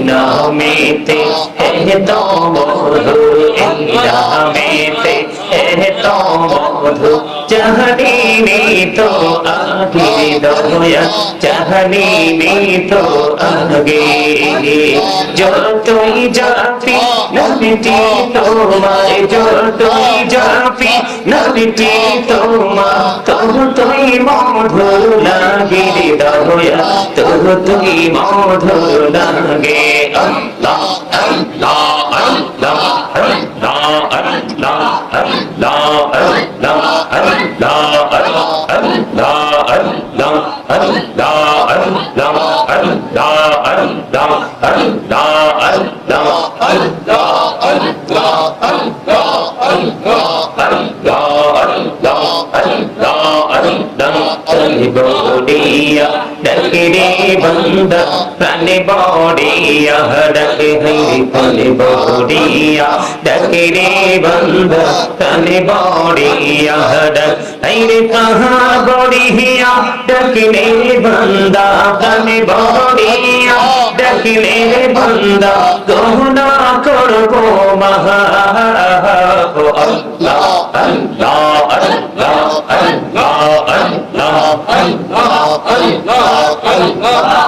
নামেতে তো মধু এই নামেতে তো মধু চাহনি তো আগে দয়া চাহনি তো আগে যতই যাপি নবীটি তোমায়, যতই যাপি নবীটি তোমা তবু তুই মধুর লাগে দয়া তবু তুই মধুর লাগে আল্লাহ আল্লাহ আল্লাহ আল্লাহ আল্লাহ আল্লাহ আল্লাহ আল্লাহ আল্লাহ আল্লাহ বড়িয়া ডাকে রে বন্ধ প্রাণে বড়িয়া ডাকে হই প্রাণে বড়িয়া ডাকে রে বন্ধ প্রাণে বড়িয়া ডাক হই রে কাহা বড়িয়া ডাকলে বন্দা প্রাণে বড়িয়া ডাকলে বন্দা গহনা করব মহা আল্লাহ আল্লাহ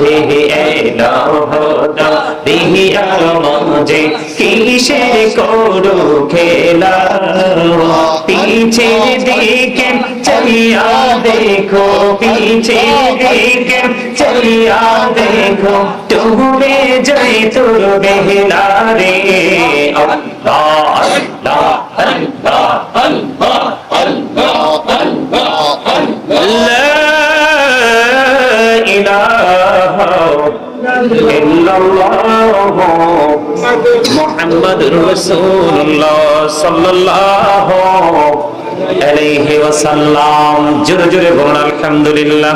আল্লাহ আল্লাহ আল্লাহ কিসের করু খেলা? পিছে দিকে চলিয়া দেখো, পিছে দিকে চলিয়া দেখো ডুবে যাই তোর বেহলা আল্লাহ। মোহাম্মদ রসুল্লাহ সাল্লাল্লাহ আলাইহি ওয়াসাল্লাম। জোরে জোরে বলুন আলহামদুলিল্লাহ।